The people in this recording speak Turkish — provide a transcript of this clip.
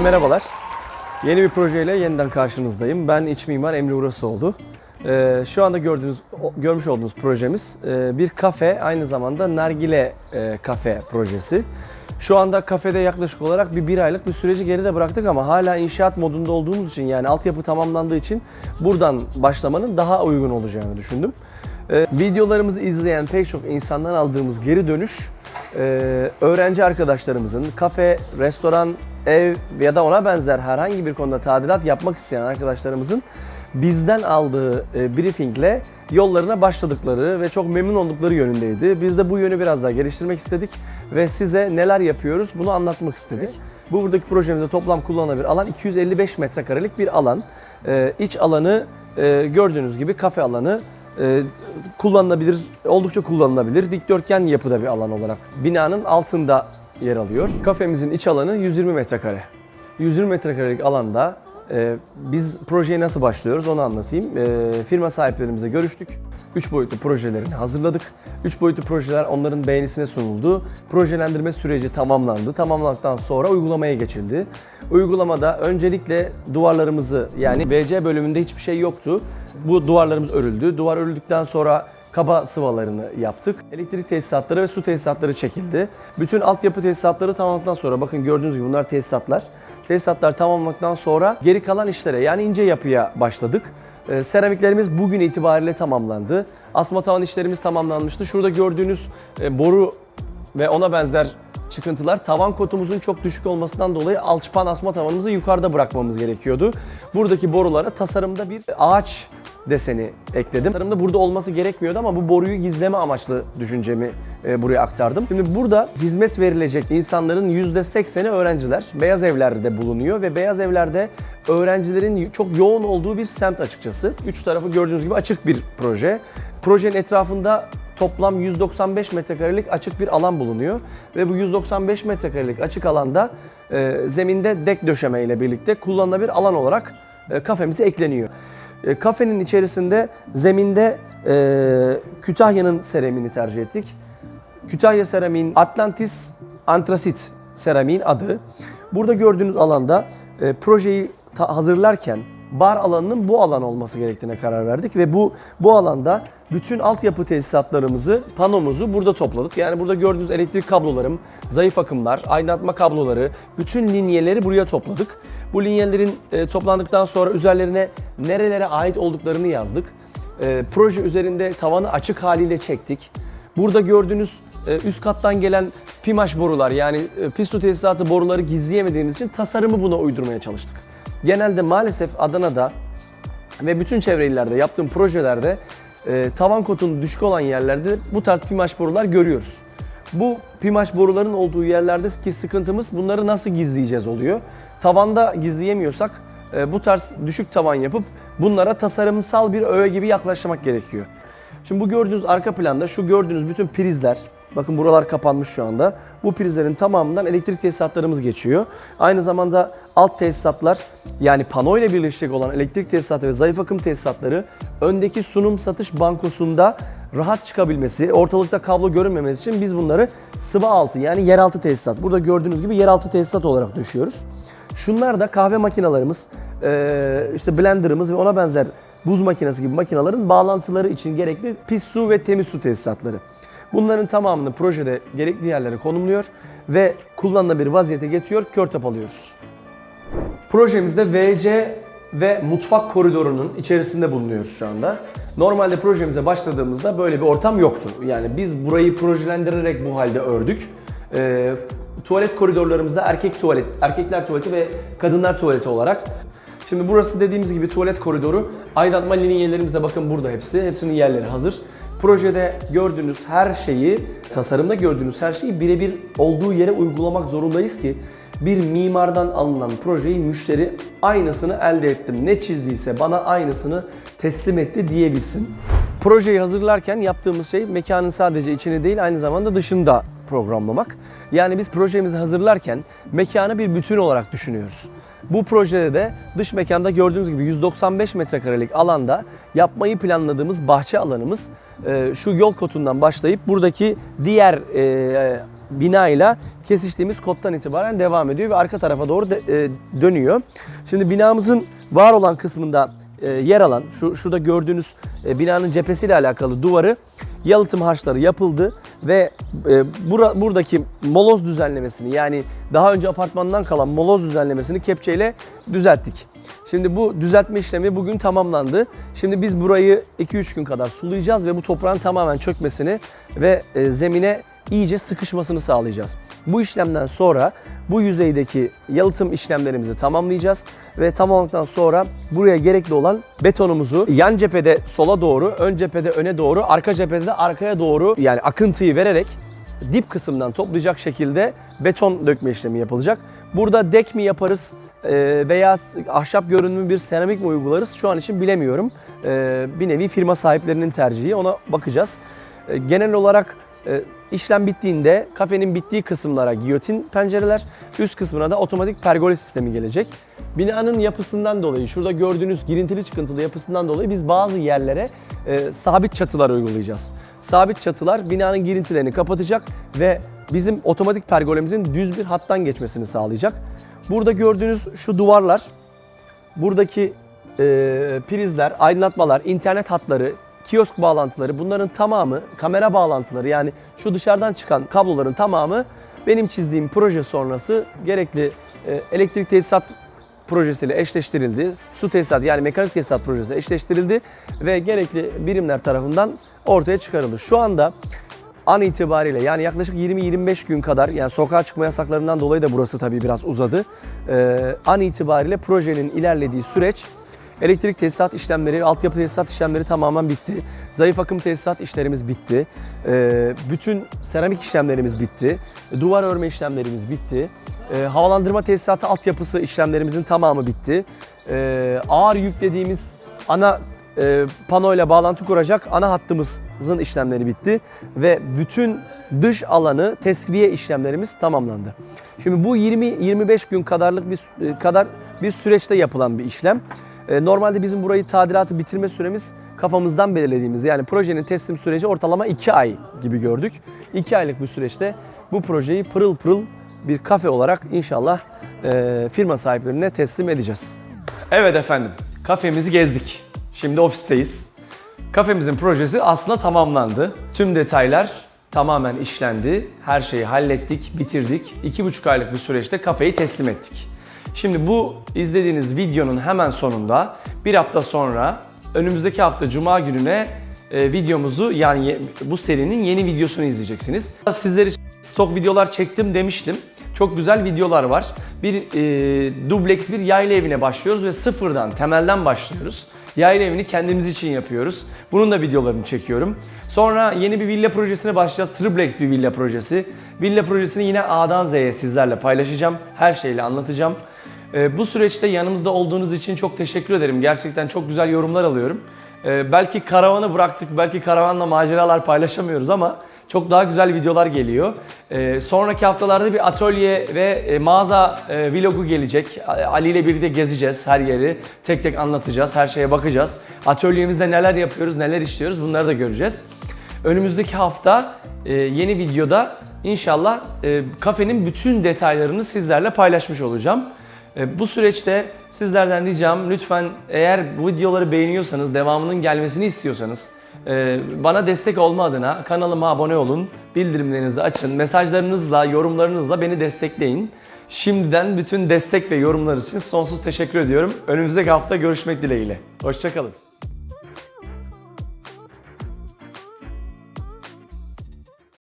merhabalar. Yeni bir projeyle yeniden karşınızdayım. Ben iç mimar Emre Urasoğlu. Ee, şu anda gördüğünüz, görmüş olduğunuz projemiz e, bir kafe, aynı zamanda nargile e, kafe projesi. Şu anda kafede yaklaşık olarak bir bir aylık bir süreci geride bıraktık ama hala inşaat modunda olduğumuz için yani altyapı tamamlandığı için buradan başlamanın daha uygun olacağını düşündüm. Ee, videolarımızı izleyen pek çok insandan aldığımız geri dönüş e, öğrenci arkadaşlarımızın kafe, restoran, ev ya da ona benzer herhangi bir konuda tadilat yapmak isteyen arkadaşlarımızın bizden aldığı e, briefingle yollarına başladıkları ve çok memnun oldukları yönündeydi. Biz de bu yönü biraz daha geliştirmek istedik ve size neler yapıyoruz bunu anlatmak istedik. Bu buradaki projemizde toplam kullanılabilir alan 255 metrekarelik bir alan. E, iç alanı e, gördüğünüz gibi kafe alanı e, kullanılabilir, oldukça kullanılabilir. Dikdörtgen yapıda bir alan olarak binanın altında yer alıyor. Kafemizin iç alanı 120 metrekare. 120 metrekarelik alanda e, biz projeye nasıl başlıyoruz onu anlatayım. E, firma sahiplerimize görüştük. 3 boyutlu projelerini hazırladık. 3 boyutlu projeler onların beğenisine sunuldu. Projelendirme süreci tamamlandı. Tamamlandıktan sonra uygulamaya geçildi. Uygulamada öncelikle duvarlarımızı yani VC bölümünde hiçbir şey yoktu. Bu duvarlarımız örüldü. Duvar örüldükten sonra kaba sıvalarını yaptık. Elektrik tesisatları ve su tesisatları çekildi. Bütün altyapı tesisatları tamamlandıktan sonra bakın gördüğünüz gibi bunlar tesisatlar. Tesisatlar tamamlandıktan sonra geri kalan işlere yani ince yapıya başladık. Ee, seramiklerimiz bugün itibariyle tamamlandı. Asma tavan işlerimiz tamamlanmıştı. Şurada gördüğünüz e, boru ve ona benzer çıkıntılar tavan kotumuzun çok düşük olmasından dolayı alçıpan asma tavanımızı yukarıda bırakmamız gerekiyordu. Buradaki borulara tasarımda bir ağaç deseni ekledim. Tasarımda burada olması gerekmiyordu ama bu boruyu gizleme amaçlı düşüncemi e, buraya aktardım. Şimdi burada hizmet verilecek insanların %80'i öğrenciler. Beyaz evlerde bulunuyor ve beyaz evlerde öğrencilerin çok yoğun olduğu bir semt açıkçası. Üç tarafı gördüğünüz gibi açık bir proje. Projenin etrafında toplam 195 metrekarelik açık bir alan bulunuyor. Ve bu 195 metrekarelik açık alanda e, zeminde dek döşeme ile birlikte kullanılabilir alan olarak e, kafemize ekleniyor. E, kafenin içerisinde zeminde e, Kütahya'nın seramini tercih ettik. Kütahya Seramik'in Atlantis Antrasit Seramik'in adı. Burada gördüğünüz alanda e, projeyi hazırlarken bar alanının bu alan olması gerektiğine karar verdik ve bu bu alanda bütün altyapı tesisatlarımızı, panomuzu burada topladık. Yani burada gördüğünüz elektrik kablolarım, zayıf akımlar, aydınlatma kabloları, bütün linyeleri buraya topladık. Bu linyelerin e, toplandıktan sonra üzerlerine nerelere ait olduklarını yazdık. E, proje üzerinde tavanı açık haliyle çektik. Burada gördüğünüz e, üst kattan gelen pimaş borular yani e, pis su tesisatı boruları gizleyemediğimiz için tasarımı buna uydurmaya çalıştık. Genelde maalesef Adana'da ve bütün çevre illerde yaptığım projelerde tavan kotunun düşük olan yerlerde bu tarz pimaş borular görüyoruz. Bu pimaş boruların olduğu yerlerdeki sıkıntımız bunları nasıl gizleyeceğiz oluyor. Tavanda gizleyemiyorsak e, bu tarz düşük tavan yapıp bunlara tasarımsal bir öğe gibi yaklaşmak gerekiyor. Şimdi bu gördüğünüz arka planda şu gördüğünüz bütün prizler, bakın buralar kapanmış şu anda. Bu prizlerin tamamından elektrik tesisatlarımız geçiyor. Aynı zamanda alt tesisatlar yani pano ile birleşecek olan elektrik tesisatı ve zayıf akım tesisatları öndeki sunum satış bankosunda rahat çıkabilmesi, ortalıkta kablo görünmemesi için biz bunları sıvı altı yani yeraltı tesisat. Burada gördüğünüz gibi yeraltı tesisat olarak düşüyoruz. Şunlar da kahve makinalarımız, işte blenderımız ve ona benzer buz makinesi gibi makinelerin bağlantıları için gerekli pis su ve temiz su tesisatları. Bunların tamamını projede gerekli yerlere konumluyor ve kullanılabilir vaziyete getiriyor, körtop alıyoruz. Projemizde VC ve mutfak koridorunun içerisinde bulunuyoruz şu anda. Normalde projemize başladığımızda böyle bir ortam yoktu. Yani biz burayı projelendirerek bu halde ördük. Ee, tuvalet koridorlarımızda erkek tuvalet, erkekler tuvaleti ve kadınlar tuvaleti olarak. Şimdi burası dediğimiz gibi tuvalet koridoru. Aydınlatma linyelerimiz de bakın burada hepsi. Hepsinin yerleri hazır. Projede gördüğünüz her şeyi, tasarımda gördüğünüz her şeyi birebir olduğu yere uygulamak zorundayız ki bir mimardan alınan projeyi müşteri aynısını elde ettim. Ne çizdiyse bana aynısını teslim etti diyebilsin. Projeyi hazırlarken yaptığımız şey mekanın sadece içini değil aynı zamanda dışını da programlamak. Yani biz projemizi hazırlarken mekanı bir bütün olarak düşünüyoruz. Bu projede de dış mekanda gördüğünüz gibi 195 metrekarelik alanda yapmayı planladığımız bahçe alanımız e, şu yol kotundan başlayıp buradaki diğer e, binayla kesiştiğimiz kottan itibaren devam ediyor ve arka tarafa doğru de- e, dönüyor. Şimdi binamızın var olan kısmında e, yer alan şu şurada gördüğünüz e, binanın cephesiyle alakalı duvarı yalıtım harçları yapıldı ve e, bura, buradaki moloz düzenlemesini yani daha önce apartmandan kalan moloz düzenlemesini kepçeyle düzelttik. Şimdi bu düzeltme işlemi bugün tamamlandı. Şimdi biz burayı 2-3 gün kadar sulayacağız ve bu toprağın tamamen çökmesini ve e, zemine iyice sıkışmasını sağlayacağız. Bu işlemden sonra bu yüzeydeki yalıtım işlemlerimizi tamamlayacağız ve tamamladıktan sonra buraya gerekli olan betonumuzu yan cephede sola doğru, ön cephede öne doğru, arka cephede de arkaya doğru yani akıntıyı vererek dip kısımdan toplayacak şekilde beton dökme işlemi yapılacak. Burada dek mi yaparız e, veya ahşap görünümlü bir seramik mi uygularız şu an için bilemiyorum. E, Bir nevi firma sahiplerinin tercihi ona bakacağız. E, Genel olarak işlem bittiğinde kafenin bittiği kısımlara giyotin pencereler, üst kısmına da otomatik pergole sistemi gelecek. Binanın yapısından dolayı, şurada gördüğünüz girintili çıkıntılı yapısından dolayı biz bazı yerlere e, sabit çatılar uygulayacağız. Sabit çatılar binanın girintilerini kapatacak ve bizim otomatik pergolemizin düz bir hattan geçmesini sağlayacak. Burada gördüğünüz şu duvarlar, buradaki e, prizler, aydınlatmalar, internet hatları, kiosk bağlantıları bunların tamamı kamera bağlantıları yani şu dışarıdan çıkan kabloların tamamı benim çizdiğim proje sonrası gerekli e, elektrik tesisat projesiyle eşleştirildi. Su tesisat yani mekanik tesisat projesiyle eşleştirildi ve gerekli birimler tarafından ortaya çıkarıldı. Şu anda an itibariyle yani yaklaşık 20-25 gün kadar yani sokağa çıkma yasaklarından dolayı da burası tabii biraz uzadı. Ee, an itibariyle projenin ilerlediği süreç elektrik tesisat işlemleri, altyapı tesisat işlemleri tamamen bitti. Zayıf akım tesisat işlerimiz bitti. Ee, bütün seramik işlemlerimiz bitti. Duvar örme işlemlerimiz bitti. Ee, havalandırma tesisatı altyapısı işlemlerimizin tamamı bitti. Ee, ağır yüklediğimiz ana e, panoyla bağlantı kuracak ana hattımızın işlemleri bitti ve bütün dış alanı tesviye işlemlerimiz tamamlandı. Şimdi bu 20-25 gün kadarlık bir e, kadar bir süreçte yapılan bir işlem. E, Normalde bizim burayı tadilatı bitirme süremiz kafamızdan belirlediğimiz yani projenin teslim süreci ortalama 2 ay gibi gördük. 2 aylık bir süreçte bu projeyi pırıl pırıl bir kafe olarak inşallah e, firma sahiplerine teslim edeceğiz. Evet efendim, kafemizi gezdik. Şimdi ofisteyiz. Kafemizin projesi aslında tamamlandı. Tüm detaylar tamamen işlendi. Her şeyi hallettik, bitirdik. İki buçuk aylık bir süreçte kafeyi teslim ettik. Şimdi bu izlediğiniz videonun hemen sonunda bir hafta sonra önümüzdeki hafta Cuma gününe e, videomuzu yani bu serinin yeni videosunu izleyeceksiniz. Sizler için stok videolar çektim demiştim. Çok güzel videolar var. Bir e, dubleks bir yayla evine başlıyoruz ve sıfırdan, temelden başlıyoruz. Yayla evini kendimiz için yapıyoruz. Bunun da videolarını çekiyorum. Sonra yeni bir villa projesine başlayacağız. Triplex bir villa projesi. Villa projesini yine A'dan Z'ye sizlerle paylaşacağım. Her şeyle anlatacağım. Ee, bu süreçte yanımızda olduğunuz için çok teşekkür ederim. Gerçekten çok güzel yorumlar alıyorum. Ee, belki karavanı bıraktık, belki karavanla maceralar paylaşamıyoruz ama çok daha güzel videolar geliyor. Ee, sonraki haftalarda bir atölye ve e, mağaza e, vlogu gelecek. Ali ile birlikte gezeceğiz her yeri. Tek tek anlatacağız, her şeye bakacağız. Atölyemizde neler yapıyoruz, neler işliyoruz bunları da göreceğiz. Önümüzdeki hafta e, yeni videoda inşallah kafenin bütün detaylarını sizlerle paylaşmış olacağım. E, bu süreçte sizlerden ricam lütfen eğer bu videoları beğeniyorsanız, devamının gelmesini istiyorsanız e, bana destek olma adına kanalıma abone olun, bildirimlerinizi açın, mesajlarınızla, yorumlarınızla beni destekleyin. Şimdiden bütün destek ve yorumlar için sonsuz teşekkür ediyorum. Önümüzdeki hafta görüşmek dileğiyle. Hoşçakalın.